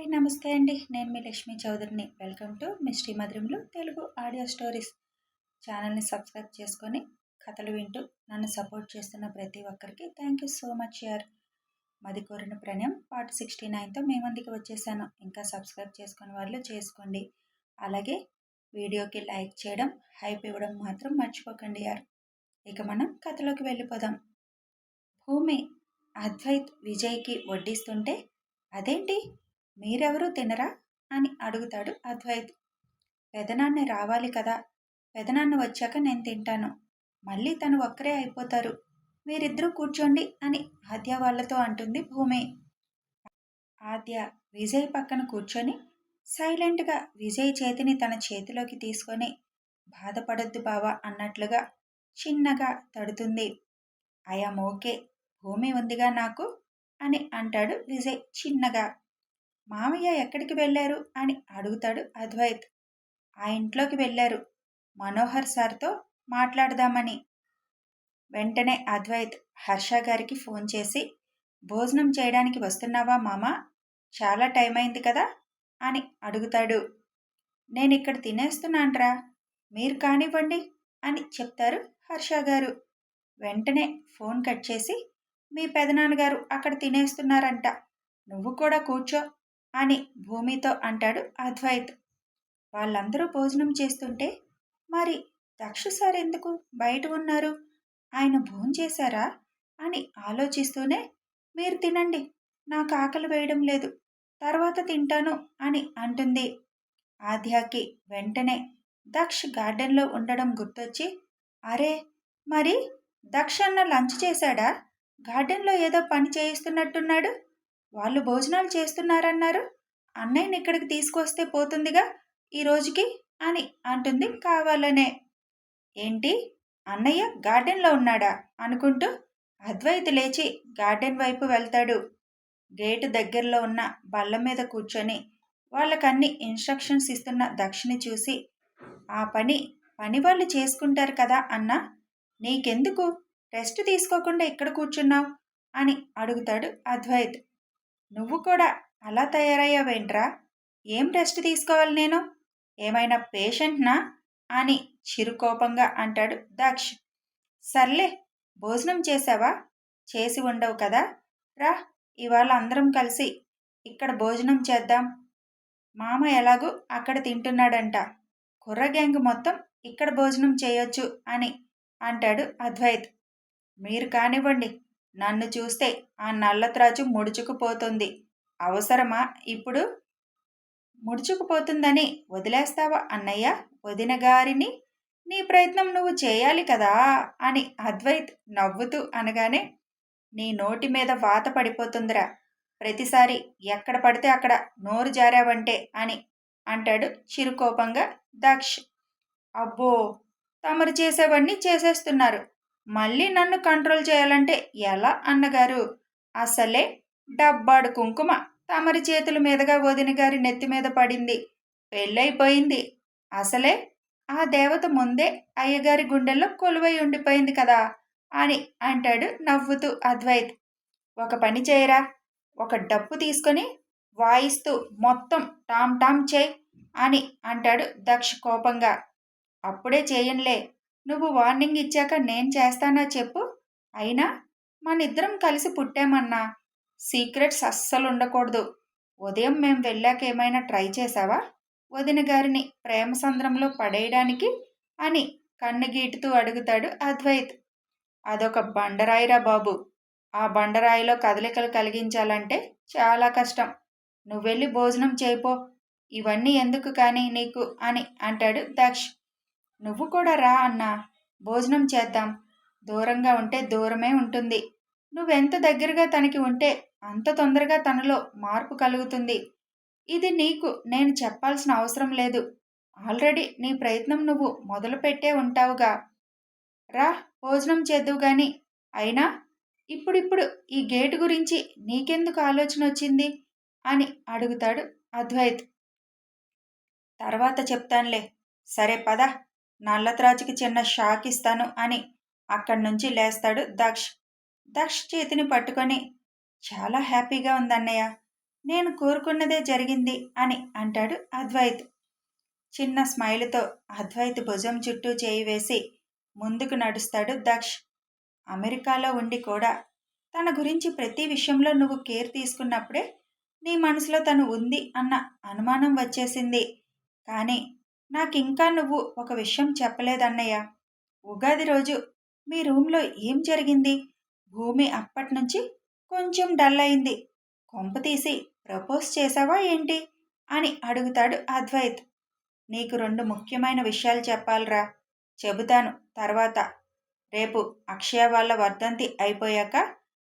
Hi నమస్తే అండి. నేను మీ లక్ష్మీ చౌదరిని. వెల్కమ్ టు మిస్టీ మధురంలో తెలుగు ఆడియో స్టోరీస్. ఛానల్ని సబ్స్క్రైబ్ చేసుకొని కథలు వింటూ నన్ను సపోర్ట్ చేస్తున్న ప్రతి ఒక్కరికి థ్యాంక్ యూ సో మచ్ యార్. మది కోరిన ప్రణయం పార్ట్ సిక్స్టీ నైన్తో మీ మందికి వచ్చేసాను. ఇంకా సబ్స్క్రైబ్ చేసుకునే వాళ్ళు చేసుకోండి. అలాగే వీడియోకి లైక్ చేయడం హైప్ ఇవ్వడం మాత్రం మర్చిపోకండి యార్. ఇక మనం కథలోకి వెళ్ళిపోదాం. భూమి అద్వైత్ విజయ్కి వడ్డిస్తుంటే అదేంటి? మీరెవరూ తినరా? అని అడుగుతాడు అద్వైత్. పెదనాన్న రావాలి కదా. పెదనాన్న వచ్చాక నేను తింటాను. మళ్ళీ తను ఒక్కరే అయిపోతారు. మీరిద్దరూ కూర్చోండి అని ఆద్య వాళ్ళతో అంటుంది భూమి. ఆద్య విజయ్ పక్కన కూర్చొని సైలెంట్గా విజయ్ చేతిని తన చేతిలోకి తీసుకొని బాధపడొద్దు బావా అన్నట్లుగా చిన్నగా తడుతుంది. I'm okay. భూమి ఉందిగా నాకు అని అంటాడు విజయ్ చిన్నగా. మామయ్య ఎక్కడికి వెళ్ళారు? అని అడుగుతాడు అద్వైత్. ఆ ఇంట్లోకి వెళ్ళారు. మనోహర్ సార్తో మాట్లాడదామని. వెంటనే అద్వైత్ హర్ష గారికి ఫోన్ చేసి భోజనం చేయడానికి వస్తున్నావా మామ? చాలా టైం అయింది కదా? అని అడుగుతాడు. నేను ఇక్కడ తినేస్తున్నాంట్రా మీరు కానివ్వండి అని చెప్తారు హర్ష గారు. వెంటనే ఫోన్ కట్ చేసి మీ పెదనాన్నగారు అక్కడ తినేస్తున్నారంట. నువ్వు కూడా కూర్చో. అని భూమితో అంటాడు అద్వైత్. వాళ్ళందరూ భోజనం చేస్తుంటే మరి దక్ష సార్ ఎందుకు బయట ఉన్నారు? ఆయన భోంచేశారా అని ఆలోచిస్తూనే మీరు తినండి నాకు ఆకలి వేయడం లేదు తర్వాత తింటాను అని అంటుంది. ఆద్యాకి వెంటనే దక్ష్ గార్డెన్లో ఉండడం గుర్తొచ్చి అరే మరి దక్ష అన్న లంచ్ చేశాడా? గార్డెన్లో ఏదో పని చేయిస్తున్నట్టున్నాడు వాళ్ళు భోజనాలు చేస్తున్నారన్నారు. అన్నయ్యని ఇక్కడికి తీసుకొస్తే పోతుందిగా ఈ రోజుకి అని అంటుంది కావాలనే. ఏంటి? అన్నయ్య గార్డెన్లో ఉన్నాడా? అనుకుంటూ అద్వైత్ లేచి గార్డెన్ వైపు వెళ్తాడు. గేటు దగ్గరలో ఉన్న బల్ల మీద కూర్చొని వాళ్ళకన్ని ఇన్స్ట్రక్షన్స్ ఇస్తున్న దక్షిణి చూసి ఆ పని పని వాళ్ళు చేసుకుంటారు కదా అన్న? నీకెందుకు? రెస్ట్ తీసుకోకుండా ఇక్కడ కూర్చున్నావు? అని అడుగుతాడు అద్వైత్. నువ్వు కూడా అలా తయారయ్యావేంట్రా? ఏం రెస్ట్ తీసుకోవాలి నేను? ఏమైనా పేషెంట్నా? అని చిరుకోపంగా అంటాడు దక్ష్. సర్లే భోజనం చేసావా? చేసి ఉండవు కదా? రా ఇవాళ అందరం కలిసి ఇక్కడ భోజనం చేద్దాం. మామ ఎలాగూ అక్కడ తింటున్నాడంట. కుర్ర గ్యాంగ్ మొత్తం ఇక్కడ భోజనం చేయొచ్చు అని అంటాడు అద్వైత్. మీరు కానివ్వండి నన్ను చూస్తే ఆ నల్లత్రాచు ముడుచుకుపోతుంది. అవసరమా ఇప్పుడు? ముడుచుకుపోతుందని వదిలేస్తావా అన్నయ్య? వదిన గారిని? నీ ప్రయత్నం నువ్వు చేయాలి కదా అని అద్వైత్ నవ్వుతూ అనగానే నీ నోటి మీద వాత పడిపోతుందిరా. ప్రతిసారి ఎక్కడ పడితే అక్కడ నోరు జారావంటే అని అంటాడు చిరుకోపంగా దక్ష్. అబ్బో! తమరు చేసేవన్నీ చేసేస్తున్నారు. మళ్ళీ నన్ను కంట్రోల్ చేయాలంటే ఎలా అన్నగారు? అసలే డబ్బాడు కుంకుమ తమరి చేతుల మీదుగా వదిన గారి నెత్తి మీద పడింది. పెళ్ళైపోయింది అసలే ఆ దేవత ముందే అయ్యగారి గుండెల్లో కొలువై ఉండిపోయింది కదా అని అంటాడు నవ్వుతూ అద్వైత్. ఒక పని చేయరా? ఒక డప్పు తీసుకొని వాయిస్తూ మొత్తం టామ్ టామ్ చేయి అని అంటాడు దక్ష కోపంగా. అప్పుడే చేయంలే. నువ్వు వార్నింగ్ ఇచ్చాక నేను చేస్తానా చెప్పు. అయినా మనిద్దరం కలిసి పుట్టామన్నా సీక్రెట్స్ అస్సలు ఉండకూడదు. ఉదయం మేము వెళ్ళాక ఏమైనా ట్రై చేశావా? వదిన గారిని ప్రేమ సంద్రంలో పడేయడానికి అని కన్ను గీటుతూ అడుగుతాడు అద్వైత్. అదొక బండరాయిరా బాబు. ఆ బండరాయిలో కదలికలు కలిగించాలంటే చాలా కష్టం. నువ్వెళ్ళి భోజనం చేయిపో. ఇవన్నీ ఎందుకు కానీ నీకు అని అంటాడు దక్ష్. నువ్వు కూడా రా అన్నా. భోజనం చేద్దాం. దూరంగా ఉంటే దూరమే ఉంటుంది. నువ్వెంత దగ్గరగా తనకి ఉంటే అంత తొందరగా తనలో మార్పు కలుగుతుంది. ఇది నీకు నేను చెప్పాల్సిన అవసరం లేదు. ఆల్రెడీ నీ ప్రయత్నం నువ్వు మొదలుపెట్టే ఉంటావుగా. రా భోజనం చేద్దువు గాని. అయినా ఇప్పుడిప్పుడు ఈ గేటు గురించి నీకెందుకు ఆలోచన వచ్చింది? అని అడుగుతాడు అద్వైత్. తర్వాత చెప్తానులే. సరే పద. నల్లత్రాజుకి చిన్న షాక్ ఇస్తాను అని అక్కడి నుంచి లేస్తాడు దక్ష్. దక్ష్ చేతిని పట్టుకొని చాలా హ్యాపీగా ఉందన్నయ్య. నేను కోరుకున్నదే జరిగింది అని అంటాడు అద్వైత్. చిన్న స్మైల్తో అద్వైత్ భుజం చుట్టూ చేయి వేసి ముందుకు నడుస్తాడు దక్ష్. అమెరికాలో ఉండి కూడా తన గురించి ప్రతి విషయంలో నువ్వు కేర్ తీసుకున్నప్పుడే నీ మనసులో తను ఉంది అన్న అనుమానం వచ్చేసింది. కానీ నాకు ఇంకా నువ్వు ఒక విషయం చెప్పలేదన్నయ్య. ఉగాది రోజు మీ రూమ్లో ఏం జరిగింది? భూమి అప్పటి నుంచి కొంచెం డల్ అయింది. కొంప తీసి ప్రపోజ్ చేసావా ఏంటి? అని అడుగుతాడు అద్వైత్. నీకు రెండు ముఖ్యమైన విషయాలు చెప్పాలరా. చెబుతాను తర్వాత. రేపు అక్షయ వాళ్ళ వర్ధంతి అయిపోయాక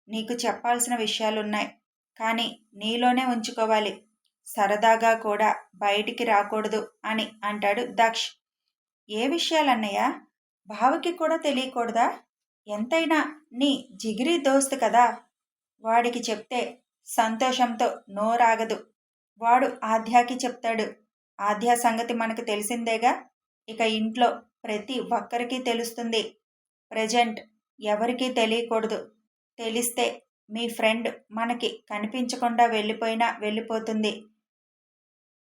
నీకు చెప్పాల్సిన విషయాలున్నాయి. కానీ నీలోనే ఉంచుకోవాలి. సరదాగా కూడా బయటికి రాకూడదు అని అంటాడు దక్ష్. ఏ విషయాలన్నయ్య? బావకి కూడా తెలియకూడదా? ఎంతైనా నీ జిగిరి దోస్తు కదా. వాడికి చెప్తే సంతోషంతో నోరాగదు. వాడు ఆధ్యాకి చెప్తాడు. ఆధ్యా సంగతి మనకు తెలిసిందేగా? ఇక ఇంట్లో ప్రతి ఒక్కరికి తెలుస్తుంది. ప్రజెంట్ ఎవరికీ తెలియకూడదు. తెలిస్తే మీ ఫ్రెండ్ మనకి కనిపించకుండా వెళ్ళిపోయినా వెళ్ళిపోతుంది.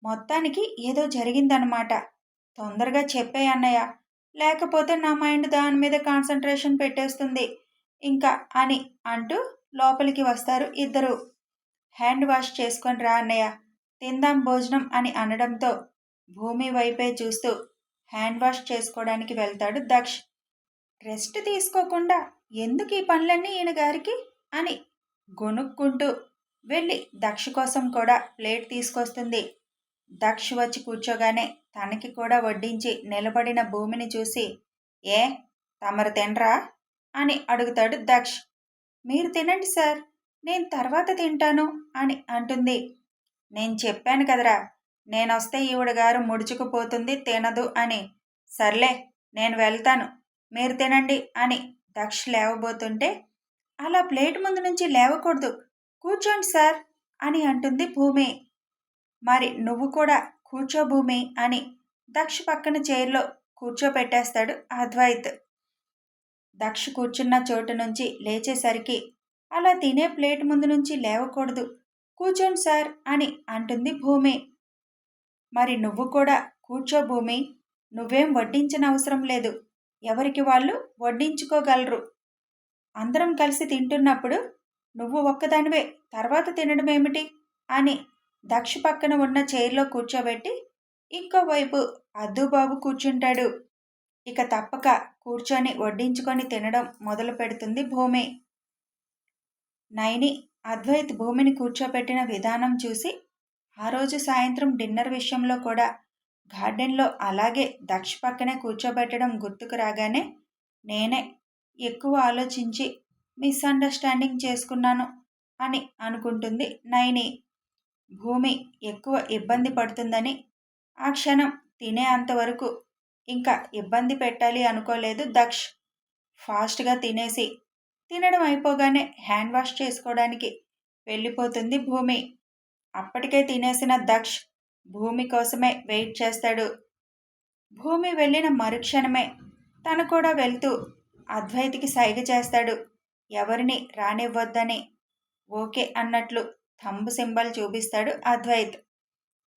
మొత్తానికి ఏదో జరిగిందనమాట తొందరగా చెప్పే అన్నయ్య. లేకపోతే నా మైండ్ దాని మీద కాన్సన్ట్రేషన్ పెట్టేస్తుంది. ఇంకా అని అంటూ లోపలికి వస్తారు ఇద్దరు. హ్యాండ్ వాష్ చేసుకొని రా అన్నయ్య. తిందాం భోజనం అని అనడంతో భూమి వైపే చూస్తూ హ్యాండ్ వాష్ చేసుకోవడానికి వెళ్తాడు దక్ష్. రెస్ట్ తీసుకోకుండా ఎందుకు ఈ పనులన్నీ ఈయన గారికి? అని గొనుక్కుంటూ వెళ్ళి దక్ష కోసం కూడా ప్లేట్ తీసుకొస్తుంది. దక్ష వచ్చి కూర్చోగానే తనకి కూడా వడ్డించి నిలబడిన భూమిని చూసి ఏ తమరు తినరా? అని అడుగుతాడు దక్ష్. మీరు తినండి సార్ నేను తర్వాత తింటాను అని అంటుంది. నేను చెప్పాను కదరా నేనొస్తే ఈవిడ గారు ముడుచుకుపోతుంది తినదు అని. సర్లే నేను వెళ్తాను మీరు తినండి అని దక్ష లేవబోతుంటే అలా ప్లేట్ ముందు నుంచి లేవకూడదు కూర్చోండి సార్ అని అంటుంది భూమి. మరి నువ్వు కూడా కూర్చోభూమి అని దక్ష పక్కన చైర్లో కూర్చోపెట్టేస్తాడు అద్వైత్. దక్ష కూర్చున్న చోటు నుంచి లేచేసరికి అలా తినే ప్లేట్ ముందు నుంచి లేవకూడదు. కూర్చోండి సార్ అని అంటుంది భూమి. మరి నువ్వు కూడా కూర్చో భూమి నువ్వేం వడ్డించిన అవసరం లేదు. ఎవరికి వాళ్ళు వడ్డించుకోగలరు. అందరం కలిసి తింటున్నప్పుడు నువ్వు ఒక్కదానివే తర్వాత తినడం ఏమిటి అని దక్ష పక్కన ఉన్న చైర్లో కూర్చోబెట్టి ఇంకోవైపు అద్దుబాబు కూర్చుంటాడు. ఇక తప్పక కూర్చొని వడ్డించుకొని తినడం మొదలు పెడుతుంది భూమి. నైని అద్వైత్ భూమిని కూర్చోబెట్టిన విధానం చూసి ఆ రోజు సాయంత్రం డిన్నర్ విషయంలో కూడా గార్డెన్లో అలాగే దక్ష పక్కనే కూర్చోబెట్టడం గుర్తుకు రాగానే నేనే ఎక్కువ ఆలోచించి మిస్అండర్స్టాండింగ్ చేసుకున్నాను అని అనుకుంటుంది నైని. భూమి ఎక్కువ ఇబ్బంది పడుతుందని ఆ క్షణం తినే అంతవరకు ఇంకా ఇబ్బంది పెట్టాలి అనుకోలేదు దక్ష్. ఫాస్ట్గా తినేసి తినడం అయిపోగానే హ్యాండ్ వాష్ చేసుకోవడానికి వెళ్ళిపోతుంది భూమి. అప్పటికే తినేసిన దక్ష్ భూమి కోసమే వెయిట్ చేస్తాడు. భూమి వెళ్ళిన మరుక్షణమే తను కూడా వెళ్తూ అద్వైతికి సైగ చేస్తాడు. ఎవరిని రానివ్వద్దని ఓకే అన్నట్లు థంబ్ సింబల్ చూపిస్తాడు అద్వైత్.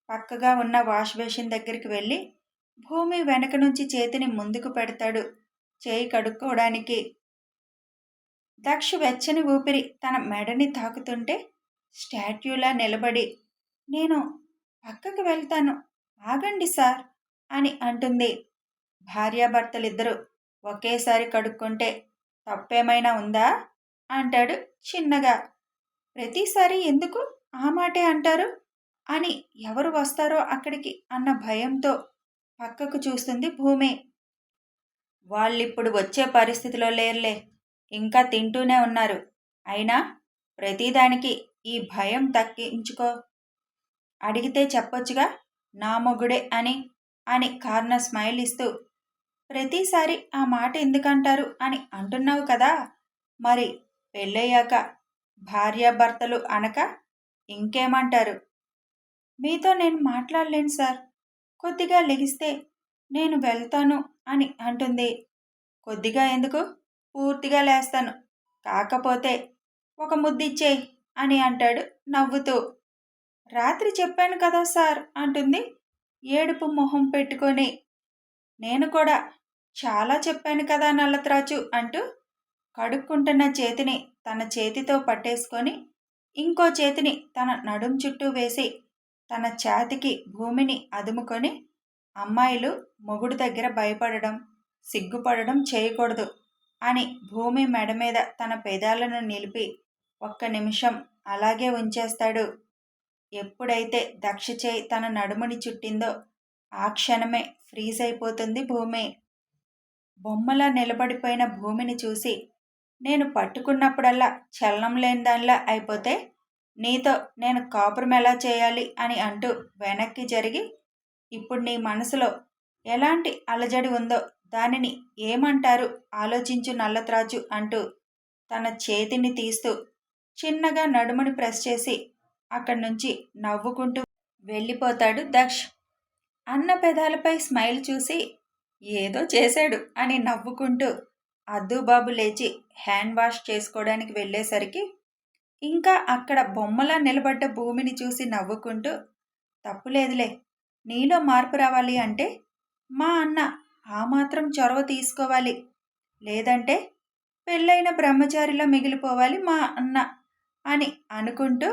పక్కగా ఉన్న వాష్ బేసిన్ దగ్గరికి వెళ్ళి భూమి వెనక నుంచి చేతిని ముందుకు పెడతాడు చేయి కడుక్కోవడానికి. దక్ష వెచ్చని ఊపిరి తన మెడని తాకుతుంటే స్టాట్యూలా నిలబడి నేను పక్కకు వెళ్తాను ఆగండి సార్ అని అంటుంది. భార్యాభర్తలిద్దరూ ఒకేసారి కడుక్కుంటే తప్పేమైనా ఉందా? అంటాడు చిన్నగా. ప్రతిసారి ఎందుకు ఆ మాటే అంటారు? అని ఎవరు వస్తారో అక్కడికి అన్న భయంతో పక్కకు చూస్తుంది భూమి. వాళ్ళిప్పుడు వచ్చే పరిస్థితిలో లేరులే. ఇంకా తింటూనే ఉన్నారు. అయినా ప్రతిదానికి ఈ భయం తగ్గించుకో. అడిగితే చెప్పొచ్చుగా నా మొగుడే అని అని కార్న స్మైల్ ఇస్తూ ప్రతిసారి ఆ మాట ఎందుకంటారు అని అంటున్నావు కదా? మరి పెళ్ళయ్యాక భార్యాభర్తలు అనక ఇంకేమంటారు? మీతో నేను మాట్లాడలేను సార్. కొద్దిగా లెగిస్తే నేను వెళ్తాను అని అంటుంది. కొద్దిగా ఎందుకు? పూర్తిగా లేస్తాను. కాకపోతే ఒక ముద్దిచ్చే అని అంటాడు నవ్వుతూ. రాత్రి చెప్పాను కదా సార్ అంటుంది. ఏడుపు మొహం పెట్టుకొని. నేను కూడా చాలా చెప్పాను కదా నల్లత్రాచు అంటూ కడుక్కుంటున్న చేతిని తన చేతితో పట్టేసుకొని ఇంకో చేతిని తన నడుం చుట్టూ వేసి తన ఛాతికి భూమిని అదుముకొని అమ్మాయిలు మొగుడు దగ్గర భయపడడం సిగ్గుపడడం చేయకూడదు అని భూమి మెడ మీద తన పెదాలను నిలిపి ఒక్క నిమిషం అలాగే ఉంచేస్తాడు. ఎప్పుడైతే దక్ష చేయి తన నడుముని చుట్టిందో ఆ క్షణమే ఫ్రీజ్ అయిపోతుంది భూమి. బొమ్మలా నిలబడిపోయిన భూమిని చూసి నేను పట్టుకున్నప్పుడల్లా చలనం లేని దానిలా అయిపోతే నీతో నేను కాపురం ఎలా చేయాలి అని అంటూ వెనక్కి జరిగి ఇప్పుడు నీ మనసులో ఎలాంటి అలజడి ఉందో దానిని ఏమంటారు ఆలోచించు నల్లత్రాజు అంటూ తన చేతిని తీస్తూ చిన్నగా నడుముని ప్రెస్ చేసి అక్కడి నుంచి నవ్వుకుంటూ వెళ్ళిపోతాడు దక్ష్. అన్న పెదాలపై స్మైల్ చూసి ఏదో చేశాడు అని నవ్వుకుంటూ అద్దుబాబు లేచి హ్యాండ్ వాష్ చేసుకోవడానికి వెళ్ళేసరికి ఇంకా అక్కడ బొమ్మలా నిలబడ్డ భూమిని చూసి నవ్వుకుంటూ తప్పులేదులే నీలో మార్పు రావాలి అంటే మా అన్న ఆ మాత్రం చొరవ తీసుకోవాలి. లేదంటే పెళ్ళైన బ్రహ్మచారిలో మిగిలిపోవాలి మా అన్న అని అనుకుంటూ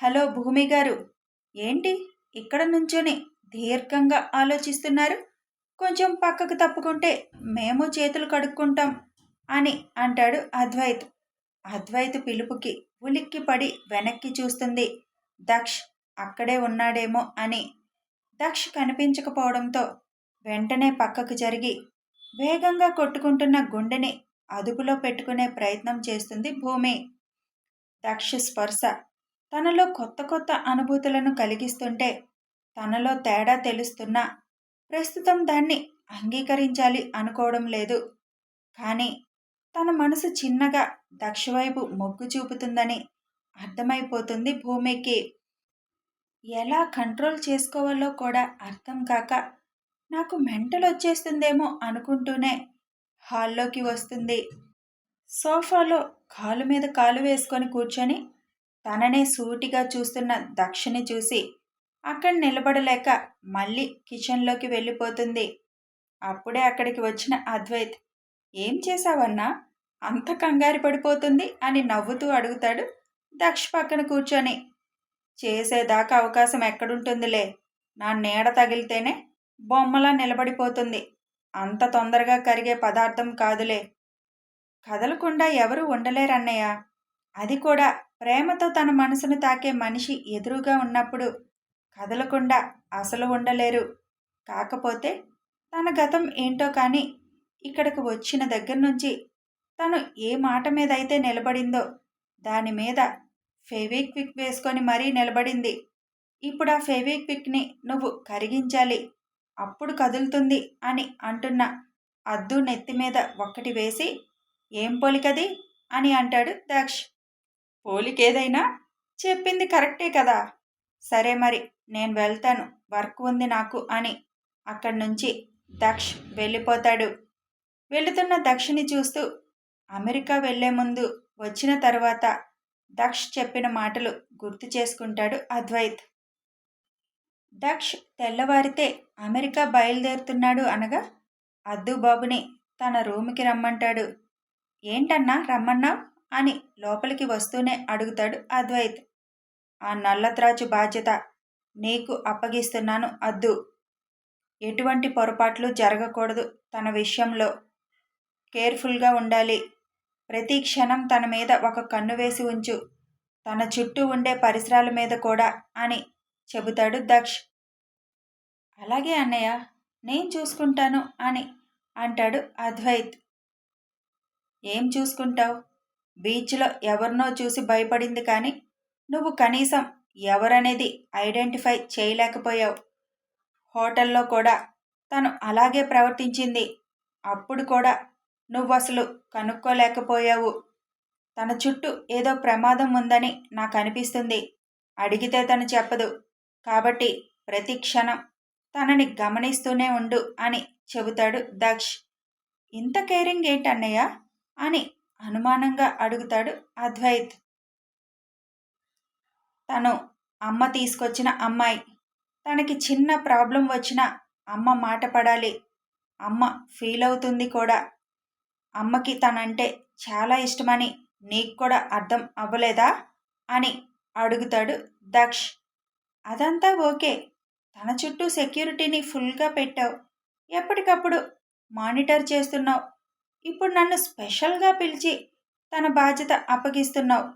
హలో భూమి గారు ఏంటి ఇక్కడ నుంచొని దీర్ఘంగా ఆలోచిస్తున్నారు? కొంచెం పక్కకు తప్పుకుంటే మేము చేతులు కడుక్కుంటాం అని అంటాడు అద్వైత్. అద్వైత్ పిలుపుకి ఉలిక్కి పడి వెనక్కి చూస్తుంది. దక్ష్ అక్కడే ఉన్నాడేమో అని. దక్ష్ కనిపించకపోవడంతో వెంటనే పక్కకు జరిగి వేగంగా కొట్టుకుంటున్న గుండెని అదుపులో పెట్టుకునే ప్రయత్నం చేస్తుంది భూమి. దక్ష స్పర్శ. తనలో కొత్త కొత్త అనుభూతులను కలిగిస్తుంటే తనలో తేడా తెలుస్తున్నా ప్రస్తుతం దాన్ని అంగీకరించాలి అనుకోవడం లేదు. కానీ తన మనసు చిన్నగా దక్షవైపు మొగ్గు చూపుతుందని అర్థమైపోతుంది భూమికి. ఎలా కంట్రోల్ చేసుకోవాలో కూడా అర్థం కాక నాకు మెంటల్ వచ్చేస్తుందేమో అనుకుంటూనే హాల్లోకి వస్తుంది. సోఫాలో కాలు మీద కాలు వేసుకొని కూర్చొని తననే సూటిగా చూస్తున్న దక్షని చూసి అక్కడ నిలబడలేక మళ్ళీ కిచెన్లోకి వెళ్ళిపోతుంది. అప్పుడే అక్కడికి వచ్చిన అద్వైత్ ఏం చేశావన్నా? అంత కంగారు పడిపోతుంది అని నవ్వుతూ అడుగుతాడు దక్ష పక్కన కూర్చొని. చేసేదాకా అవకాశం ఎక్కడుంటుందిలే. నా నీడ తగిలితేనే బొమ్మలా నిలబడిపోతుంది. అంత తొందరగా కరిగే పదార్థం కాదులే. కదలకుండా ఎవరు ఉండలేరన్నయ్య. అది కూడా ప్రేమతో తన మనసును తాకే మనిషి ఎదురుగా ఉన్నప్పుడు కదలకుండా అసలు ఉండలేరు. కాకపోతే తన గతం ఏంటో కానీ ఇక్కడికి వచ్చిన దగ్గర నుంచి తను ఏ మాట మీద అయితే నిలబడిందో దాని మీద ఫెవిక్విక్ వేసుకొని మరీ నిలబడింది. ఇప్పుడు ఆ ఫెవిక్విక్ని నువ్వు కరిగించాలి అప్పుడు కదులుతుంది అని అంటున్న అద్దు నెత్తి మీద ఒక్కటి వేసి ఏం పోలికది? అని అంటాడు దక్ష్. పోలికేదైనా? చెప్పింది కరెక్టే కదా. సరే మరి నేను వెళ్తాను. వర్క్ ఉంది నాకు అని అక్కడి నుంచి దక్ష్ వెళ్ళిపోతాడు. వెళుతున్న దక్షిని చూస్తూ అమెరికా వెళ్ళే ముందు వచ్చిన తర్వాత దక్ష్ చెప్పిన మాటలు గుర్తు చేసుకుంటాడు అద్వైత్. దక్ష్ తెల్లవారితే అమెరికా బయలుదేరుతున్నాడు అనగా అద్దుబాబుని తన రూమ్కి రమ్మంటాడు. ఏంటన్నా రమ్మన్నా అని లోపలికి వస్తూనే అడుగుతాడు అద్వైత్. ఆ నల్లత్రాచు బాధ్యత నీకు అప్పగిస్తున్నాను. అద్దు. ఎటువంటి పొరపాట్లు జరగకూడదు. తన విషయంలో కేర్ఫుల్గా ఉండాలి. ప్రతి క్షణం తన మీద ఒక కన్ను వేసి ఉంచు. తన చుట్టూ ఉండే పరిసరాల మీద కూడా అని చెబుతాడు దక్ష్. అలాగే అన్నయ్య నేను చూసుకుంటాను అని అంటాడు అద్వైత్. ఏం చూసుకుంటావు? బీచ్లో ఎవరినో చూసి భయపడింది కానీ నువ్వు కనీసం ఎవరనేది ఐడెంటిఫై చేయలేకపోయావు. హోటల్లో కూడా తను అలాగే ప్రవర్తించింది. అప్పుడు కూడా నువ్వు అసలు కనుక్కోలేకపోయావు. తన చుట్టూ ఏదో ప్రమాదం ఉందని నాకు అనిపిస్తుంది అడిగితే తను చెప్పదు. కాబట్టి ప్రతి క్షణం తనని గమనిస్తూనే ఉండు అని చెబుతాడు దక్ష్. ఇంత కేరింగ్ ఏంటన్నయ్య? అని అనుమానంగా అడుగుతాడు అద్వైత్. తను అమ్మ తీసుకొచ్చిన అమ్మాయి. తనకి చిన్న ప్రాబ్లం వచ్చినా అమ్మ మాట పడాలి. అమ్మ ఫీల్ అవుతుంది కూడా. అమ్మకి తనంటే చాలా ఇష్టమని నీకు కూడా అర్థం అవ్వలేదా? అని అడుగుతాడు దక్ష్. అదంతా ఓకే. తన చుట్టూ సెక్యూరిటీని ఫుల్గా పెట్టావు. ఎప్పటికప్పుడు మానిటర్ చేస్తున్నావు. ఇప్పుడు నన్ను స్పెషల్గా పిలిచి తన బాధ్యత అప్పగిస్తున్నావు.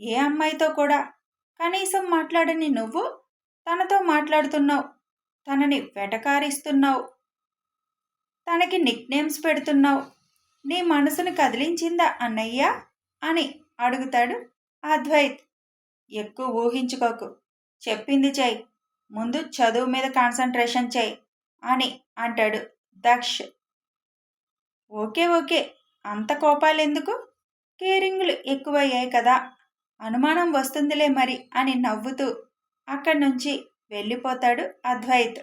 ఏ అమ్మాయితో కూడా కనీసం మాట్లాడని నువ్వు తనతో మాట్లాడుతున్నావు తనని వెటకారిస్తున్నావు తనకి నిక్నేమ్స్ పెడుతున్నావు నీ మనసును కదిలించిందా అన్నయ్య అని అడుగుతాడు అద్వైత్. ఎక్కువ ఊహించుకోకు చెప్పింది చేయి ముందు చదువు మీద కాన్సన్ట్రేషన్ చేయి అని అంటాడు దక్ష్. ఓకే ఓకే అంత కోపాలెందుకు? కేరింగ్లు ఎక్కువయ్యాయి కదా అనుమానం వస్తుందిలే మరి అని నవ్వుతూ అక్కడి నుంచి వెళ్ళిపోతాడు అద్వైత్.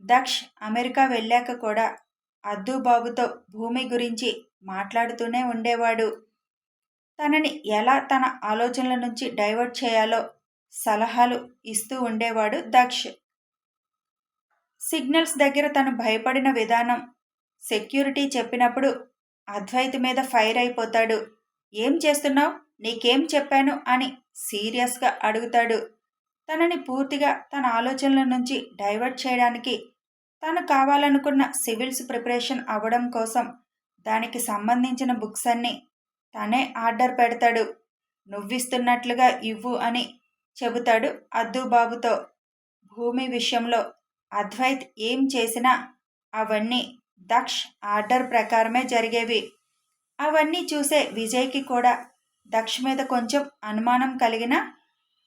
దక్ష్ అమెరికా వెళ్ళాక కూడా అద్దుబాబుతో భూమి గురించి మాట్లాడుతూనే ఉండేవాడు. తనని ఎలా తన ఆలోచనల నుంచి డైవర్ట్ చేయాలో సలహాలు ఇస్తూ ఉండేవాడు దక్ష్. సిగ్నల్స్ దగ్గర తను భయపడిన విధానం సెక్యూరిటీ చెప్పినప్పుడు అద్వైత్ మీద ఫైర్ అయిపోతాడు. ఏం చేస్తున్నావు? నీకేం చెప్పాను? అని సీరియస్గా అడుగుతాడు. తనని పూర్తిగా తన ఆలోచనల నుంచి డైవర్ట్ చేయడానికి తను కావాలనుకున్న సివిల్స్ ప్రిపరేషన్ అవ్వడం కోసం దానికి సంబంధించిన బుక్స్ అన్నీ తనే ఆర్డర్ పెడతాడు. నువ్విస్తున్నట్లుగా ఇవ్వు అని చెబుతాడు అద్దుబాబుతో. భూమి విషయంలో అద్వైత్ ఏం చేసినా అవన్నీ దక్ష్ ఆర్డర్ ప్రకారమే జరిగేవి. అవన్నీ చూసే విజయ్కి కూడా దక్ష మీద కొంచెం అనుమానం కలిగిన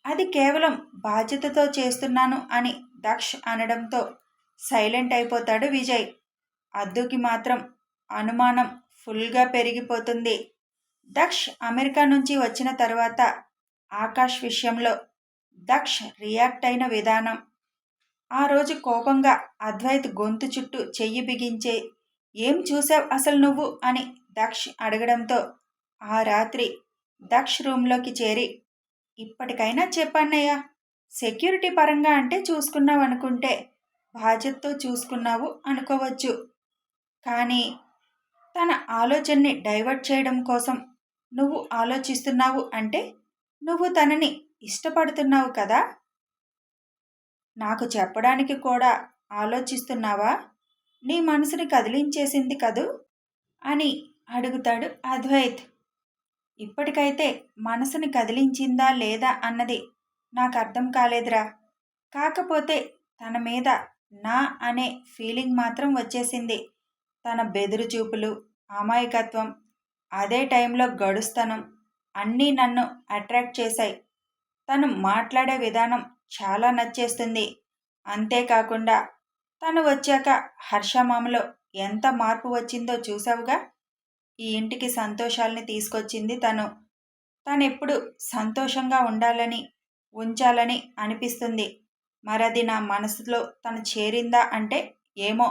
అది కేవలం బాధ్యతతో చేస్తున్నాను అని దక్ష్ అనడంతో సైలెంట్ అయిపోతాడు విజయ్. అద్దుకి మాత్రం అనుమానం ఫుల్గా పెరిగిపోతుంది. దక్ష్ అమెరికా నుంచి వచ్చిన తర్వాత ఆకాష్ విషయంలో దక్ష్ రియాక్ట్ అయిన విధానం. ఆ రోజు కోపంగా అద్వైత్ గొంతు చుట్టూ చెయ్యి బిగించే ఏం చూసావు అసలు నువ్వు? అని దక్ష్ అడగడంతో ఆ రాత్రి దక్ష్ రూమ్లోకి చేరి ఇప్పటికైనా చెప్పన్నయ్యా సెక్యూరిటీ పరంగా అంటే చూసుకున్నావు అనుకుంటే బాధ్యతతో చూసుకున్నావు అనుకోవచ్చు. కానీ తన ఆలోచనని డైవర్ట్ చేయడం కోసం నువ్వు ఆలోచిస్తున్నావు అంటే నువ్వు తనని ఇష్టపడుతున్నావు కదా? నాకు చెప్పడానికి కూడా ఆలోచిస్తున్నావా? నీ మనసుని కదిలించేసింది కదూ? అని అడుగుతాడు అద్వైత్. ఇప్పటికైతే మనసుని కదిలించిందా లేదా అన్నది నాకు అర్థం కాలేదురా. కాకపోతే తన మీద నా అనే ఫీలింగ్ మాత్రం వచ్చేసింది. తన బెదురు చూపులు అమాయకత్వం అదే టైంలో గడుస్తనం అన్నీ నన్ను అట్రాక్ట్ చేశాయి. తను మాట్లాడే విధానం చాలా నచ్చేస్తుంది. అంతేకాకుండా తను వచ్చాక హర్షమామలో ఎంత మార్పు వచ్చిందో చూసావుగా? ఈ ఇంటికి సంతోషాల్ని తీసుకొచ్చింది తను. తను ఎప్పుడు సంతోషంగా ఉండాలని ఉంచాలని అనిపిస్తుంది. మరది నా మనసులో తను చేరిందా అంటే ఏమో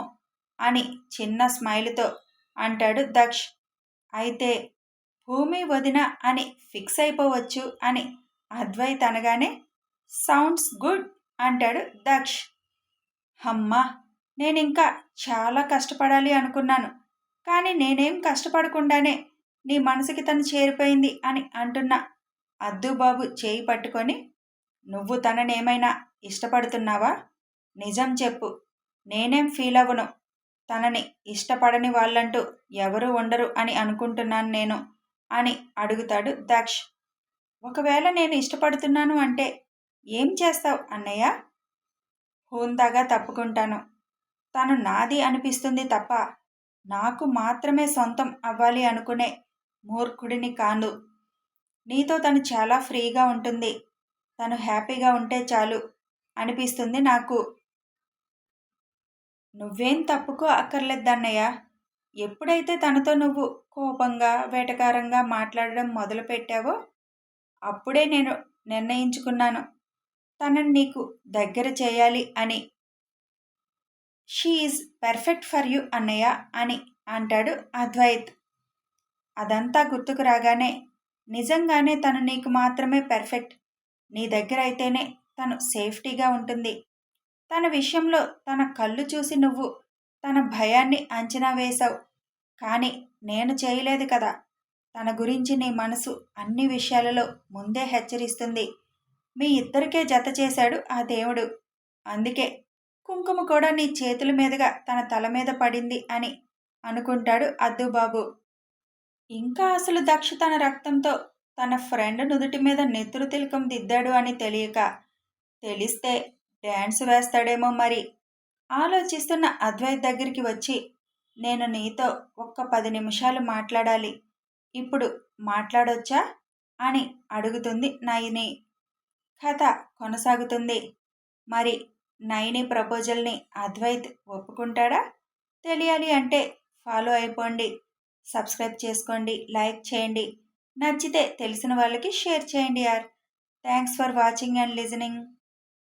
అని చిన్న స్మైల్తో అంటాడు దక్ష్. అయితే భూమి వదిన అని ఫిక్స్ అయిపోవచ్చు అని అద్వైత్ అనగానే సౌండ్స్ గుడ్ అంటాడు దక్ష్. అమ్మా నేను ఇంకా చాలా కష్టపడాలి అనుకున్నాను. కానీ నేనేం కష్టపడకుండానే నీ మనసుకి తను చేరిపోయింది అని అంటున్న. అద్దుబాబు చేయి పట్టుకొని నువ్వు తననేమైనా ఇష్టపడుతున్నావా? నిజం చెప్పు. నేనేం ఫీల్ అవ్వను తనని ఇష్టపడని వాళ్ళంటూ ఎవరు ఉండరు అని అనుకుంటున్నాను నేను అని అడుగుతాడు దక్ష్. ఒకవేళ నేను ఇష్టపడుతున్నాను అంటే ఏం చేస్తావు అన్నయ్య? హూందాగా తప్పుకుంటాను. తను నాది అనిపిస్తుంది తప్ప నాకు మాత్రమే సొంతం అవ్వాలి అనుకునే మూర్ఖుడిని కాను నీతో తను చాలా ఫ్రీగా ఉంటుంది. తను హ్యాపీగా ఉంటే చాలు అనిపిస్తుంది నాకు. నువ్వేం తప్పుకో అక్కర్లేదన్నయ్య ఎప్పుడైతే తనతో నువ్వు కోపంగా వేటకారంగా మాట్లాడడం మొదలుపెట్టావో అప్పుడే నేను నిర్ణయించుకున్నాను. తనని నీకు దగ్గర చేయాలి అని షీఈ్ పర్ఫెక్ట్ ఫర్ యూ అన్నయ్య అని అంటాడు అద్వైత్. అదంతా గుర్తుకు రాగానే నిజంగానే తను నీకు మాత్రమే పర్ఫెక్ట్ నీ దగ్గర అయితేనే తను సేఫ్టీగా ఉంటుంది. తన విషయంలో తన కళ్ళు చూసి నువ్వు తన భయాన్ని అంచనా వేశావు. కానీ నేను చేయలేదు కదా. తన గురించి నీ మనసు అన్ని విషయాలలో ముందే హెచ్చరిస్తుంది. మీ ఇద్దరికే జత చేశాడు ఆ దేవుడు. అందుకే కుంకుమ కూడా నీ చేతుల మీదుగా తన తల మీద పడింది అని అనుకుంటాడు అద్దుబాబు. ఇంకా అసలు దక్ష తన రక్తంతో తన ఫ్రెండ్ నుదుటి మీద నెత్తురు తిలకం దిద్దాడు అని తెలియక తెలిస్తే డ్యాన్స్ వేస్తాడేమో మరి. ఆలోచిస్తున్న అద్వైత్ దగ్గరికి వచ్చి నేను నీతో ఒక్క పది నిమిషాలు మాట్లాడాలి. ఇప్పుడు మాట్లాడొచ్చా? అని అడుగుతుంది నైని కథ కొనసాగుతుంది. మరి నైని ప్రపోజల్ని అద్వైత్ ఒప్పుకుంటాడా? తెలియాలి అంటే ఫాలో అయిపోండి సబ్స్క్రైబ్ చేసుకోండి లైక్ చేయండి. నచ్చితే తెలిసిన వాళ్ళకి షేర్ చేయండి యార్. Thanks for watching and listening.